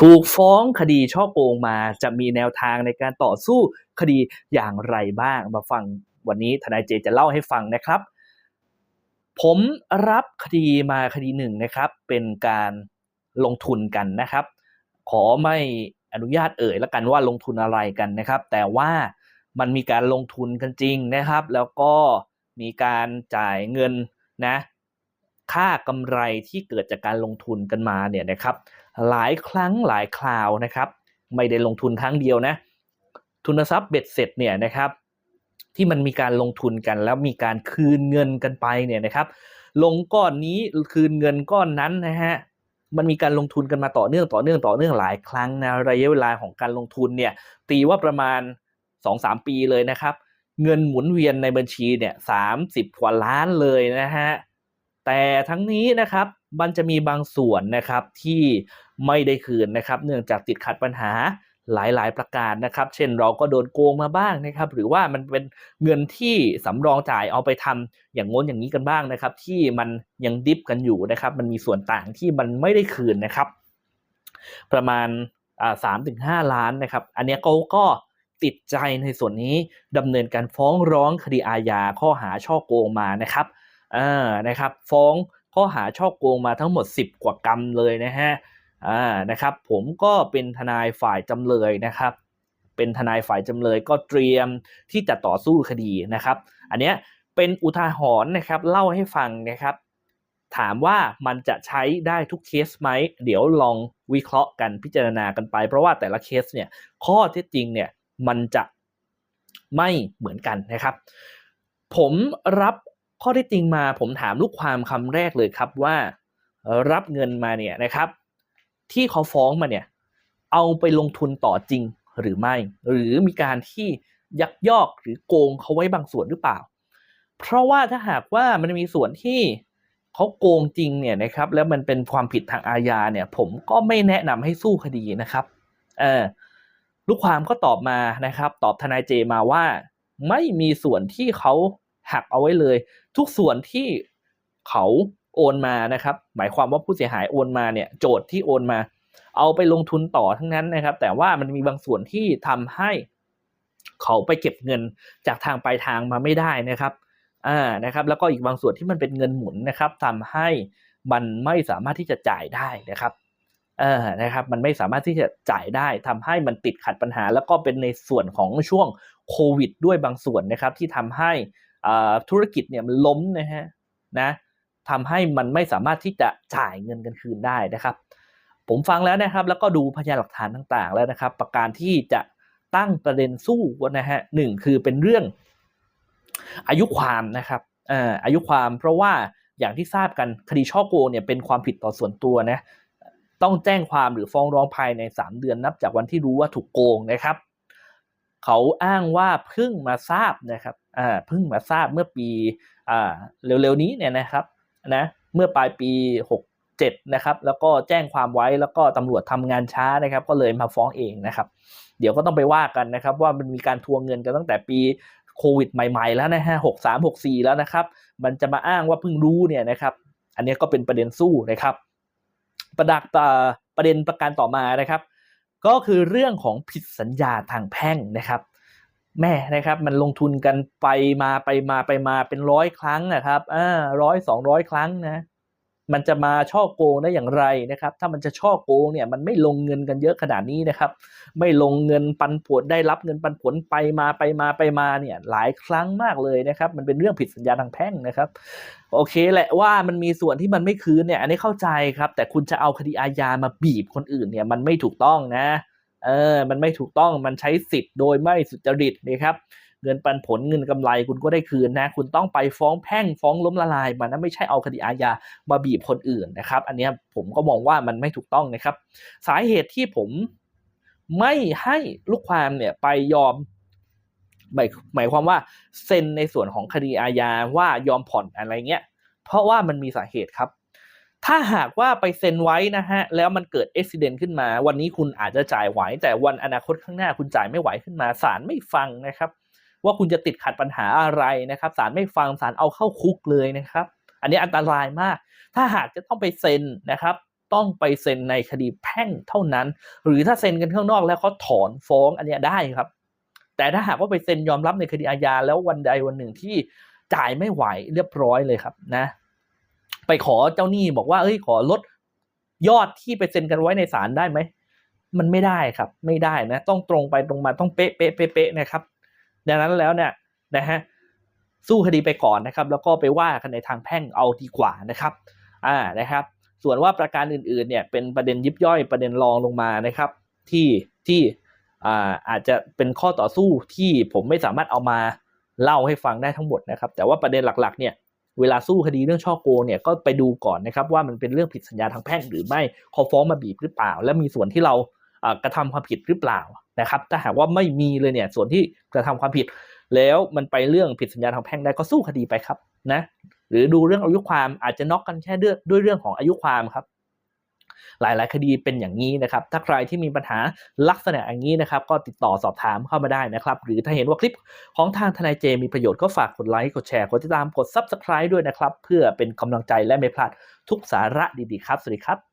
ถูกฟ้องคดีช่อโกงมาจะมีแนวทางในการต่อสู้คดีอย่างไรบ้าง มาฟังวันนี้ทนายเจจะเล่าให้ฟังนะครับ ผมรับคดีมาคดีหนึ่งนะครับ เป็นการลงทุนกันนะครับ ขอไม่อนุญาตเอ่ยแล้วกันว่าลงทุนอะไรกันนะครับ แต่ว่ามันมีการลงทุนกันจริงนะครับ แล้วก็มีการจ่ายเงินนะ ค่ากำไรที่เกิดจากการลงทุนกันมาเนี่ยนะครับหลายครั้งหลายคราวนะครับ ไม่ได้ลงทุนครั้งเดียวนะทุนทรัพย์เบ็ดเสร็จเนี่ยนะครับที่มันมีการลงทุนกันแล้วมีการคืนเงินกันไปเนี่ยนะครับ ลงก้อนนี้คืนเงินก้อนนั้นนะฮะมันมีการลงทุนกันมาต่อเนื่องต่อเนื่องต่อเนื่องหลายครั้งนะระยะเวลาของการลงทุนเนี่ยตีว่าประมาณ 2-3 ปีเลยนะครับ เงินหมุนเวียนในบัญชีเนี่ยสามสิบกว่าล้านเลยนะฮะ แต่ทั้งนี้นะครับมันจะมีบางส่วนนะครับที่ไม่ได้คืนนะครับ เนื่องจากติดขัดปัญหาหลายๆ ประการนะครับ เช่นเราก็โดนโกงมาบ้างนะครับ หรือว่ามันเป็นเงินที่สำรองจ่ายเอาไปทำอย่างง้นอย่างนี้กันบ้างนะครับ ที่มันยังดิฟกันอยู่นะครับ มันมีส่วนต่างที่มันไม่ได้คืนนะครับ ประมาณสามถึงห้าล้านนะครับ อันนี้เขาก็ติดใจในส่วนนี้ดำเนินการฟ้องร้องคดีอาญาข้อหาช่อโกงมานะครับ อ่านะครับฟ้องข้อหาช่อโกงมาทั้งหมด 10 กว่ากรรมเลยนะฮะอ่านะครับผมก็เป็นทนายฝ่ายจำเลยนะครับเป็นทนายฝ่ายจำเลยก็เตรียมที่จะต่อสู้คดีนะครับ อันเนี้ยเป็นอุทาหรณ์นะครับเล่าให้ฟังนะครับ ถามว่ามันจะใช้ได้ทุกเคสไหม เดี๋ยวลองวิเคราะห์กันพิจารณากันไป เพราะว่าแต่ละเคสเนี่ยข้อเท็จจริงเนี่ยมันจะไม่เหมือนกันนะครับ ผมรับ ข้อท็จจริงมาผมถามลูกความคำแรกเลยครับว่า รับเงินมาเนี่ยนะครับ ที่เขาฟ้องมาเนี่ยเอาไปลงทุนต่อจริงหรือไม่ หรือมีการที่ยักยอกหรือโกงเขาไว้บางส่วนหรือเปล่า เพราะว่าถ้าหากว่ามันมีส่วนที่เขาโกงจริงเนี่ยนะครับ แล้วมันเป็นความผิดทางอาญาเนี่ย ผมก็ไม่แนะนำให้สู้คดีนะครับ เออลูกความก็ตอบมานะครับ ตอบทนายเจมาว่า ไม่มีส่วนที่เขา หักเอาไว้เลย ทุกส่วนที่เขาโอนมานะครับ หมายความว่าผู้เสียหายโอนมาเนี่ย โจทย์ที่โอนมา เอาไปลงทุนต่อทั้งนั้นนะครับ แต่ว่ามันมีบางส่วนที่ทำให้เขาไปเก็บเงินจากทางปลายทางมาไม่ได้นะครับอ่านะครับ แล้วก็อีกบางส่วนที่มันเป็นเงินหมุนนะครับทำให้มันไม่สามารถที่จะจ่ายได้นะครับเออนะครับ มันไม่สามารถที่จะจ่ายได้ทำให้มันติดขัดปัญหา แล้วก็เป็นในส่วนของช่วงโควิดด้วยบางส่วนนะครับ ที่ทำให้ ธุรกิจเนี่ยมันล้มนะฮะนะทำให้มันไม่สามารถที่จะจ่ายเงินกันคืนได้นะครับ ผมฟังแล้วนะครับ แล้วก็ดูพยานหลักฐานต่างๆแล้วนะครับ ประการที่จะตั้งประเด็นสู้นะฮะหนึ่งคือเป็นเรื่องอายุความนะครับอายุความเพราะว่าอย่างที่ทราบกันคดีช่อโกงเนี่ยเป็นความผิดต่อส่วนตัวนะต้องแจ้งความหรือฟ้องร้องภายใน 3 เดือนนับจากวันที่รู้ว่าถูกโกงนะครับ เขาอ้างว่าเพิ่งมาทราบนะครับ อ่าเพิ่งมาทราบเมื่อปีอ่าเร็วๆนี้เนี่ยนะครับนะเมื่อปลายปี 67นะครับแล้วก็แจ้งความไว้แล้วก็ตำรวจทำงานช้านะครับ ก็เลยมาฟ้องเองนะครับ เดี๋ยวก็ต้องไปว่ากันนะครับ ว่ามันมีการทวงเงินกันตั้งแต่ปีโควิดใหม่ๆแล้วนะฮะหกสามหกสี่แล้วนะครับ มันจะมาอ้างว่าเพิ่งรู้เนี่ยนะครับ อันนี้ก็เป็นประเด็นสู้นะครับ ประดักประเด็นประการต่อมานะครับ ก็คือเรื่องของผิดสัญญาทางแพ่งนะครับ แม่นะครับ มันลงทุนกันไปมาไปมาไปมาเป็นร้อยครั้งนะครับอ่าร้อยสองร้อยครั้งนะ มันจะมาช่อโกงได้อย่างไรนะครับ ถ้ามันจะช่อโกงเนี่ยมันไม่ลงเงินกันเยอะขนาดนี้นะครับ ไม่ลงเงินปันผลได้รับเงินปันผลไปมาไปมาไปมาเนี่ยหลายครั้งมากเลยนะครับ มันเป็นเรื่องผิดสัญญาทางแพ่งนะครับ โอเคแหละว่ามันมีส่วนที่มันไม่คืนเนี่ยอันนี้เข้าใจครับ แต่คุณจะเอาคดีอาญามาบีบคนอื่นเนี่ยมันไม่ถูกต้องนะ เออมันไม่ถูกต้องมันใช้สิทธิ์โดยไม่สุจริตนะครับเงินปันผลเงินกำไรคุณก็ได้คืนนะ คุณต้องไปฟ้องแพ่งฟ้องล้มละลาย มันนะไม่ใช่เอาคดีอาญามาบีบคนอื่นนะครับ อันนี้ผมก็มองว่ามันไม่ถูกต้องนะครับ สาเหตุที่ผมไม่ให้ลูกความเนี่ยไปยอมหมายหมายความว่าเซ็นในส่วนของคดีอาญาว่ายอมผ่อนอะไรเงี้ย เพราะว่ามันมีสาเหตุครับ ถ้าหากว่าไปเซ็นไว้นะฮะแล้วมันเกิดอุบิเหตุขึ้นมา วันนี้คุณอาจจะจ่ายไหว แต่วันอนาคตข้างหน้าคุณจ่ายไม่ไหวขึ้นมาศาลไม่ฟังนะครับ ว่าคุณจะติดขัดปัญหาอะไรนะครับศาลไม่ฟังศาลเอาเข้าคุกเลยนะครับ อันนี้อันตรายมาก ถ้าหากจะต้องไปเซ็นนะครับ ต้องไปเซ็นในคดีแพ่งเท่านั้น หรือถ้าเซ็นกันข้างนอกแล้วเขาถอนฟ้องอันนี้ได้ครับ แต่ถ้าหากว่าไปเซ็นยอมรับในคดีอาญาแล้ววันใดวันหนึ่งที่จ่ายไม่ไหวเรียบร้อยเลยครับนะ ไปขอเจ้าหนี้บอกว่าเอ้ยขอลดยอดที่ไปเซ็นกันไว้ในศาลได้ไหมมันไม่ได้ครับ ไม่ได้นะ ต้องตรงไปตรงมาต้องเป๊ะเป๊ะเป๊ะนะครับ ดังนั้นแล้วเนี่ยนะฮะสู้คดีไปก่อนนะครับ แล้วก็ไปว่ากันในทางแพ่งเอาดีกว่านะครับอ่านะครับ ส่วนว่าประการอื่นๆเนี่ยเป็นประเด็นยิบย่อยประเด็นรองลงมานะครับ ที่ที่อ่าอาจจะเป็นข้อต่อสู้ที่ผมไม่สามารถเอามาเล่าให้ฟังได้ทั้งหมดนะครับ แต่ว่าประเด็นหลักๆ เนี่ย เวลาสู้คดีเรื่องช่อโกงเนี่ยก็ไปดูก่อนนะครับว่ามันเป็นเรื่องผิดสัญญาทางแพ่งหรือไม่เขาฟ้องมาบีบหรือเปล่า และมีส่วนที่เรากระทำความผิดหรือเปล่านะครับถ้าหากว่าไม่มีเลยเนี่ยส่วนที่กระทำความผิด แล้วมันไปเรื่องผิดสัญญาทางแพ่งได้ก็สู้คดีไปครับนะหรือดูเรื่องอายุความอาจจะน็อกกันแค่เรื่องด้วยเรื่องของอายุความครับ หลาย ๆ คดีเป็นอย่างนี้นะครับ ถ้าใครที่มีปัญหาลักษณะอย่างนี้นะครับก็ติดต่อสอบถามเข้ามาได้นะครับ หรือถ้าเห็นว่าคลิปของทางทนายเจมีประโยชน์ก็ฝากกดไลค์กดแชร์กดติดตามกด Subscribe ด้วยนะครับ เพื่อเป็นกำลังใจและไม่พลาดทุกสาระดี ๆ ครับ สวัสดีครับ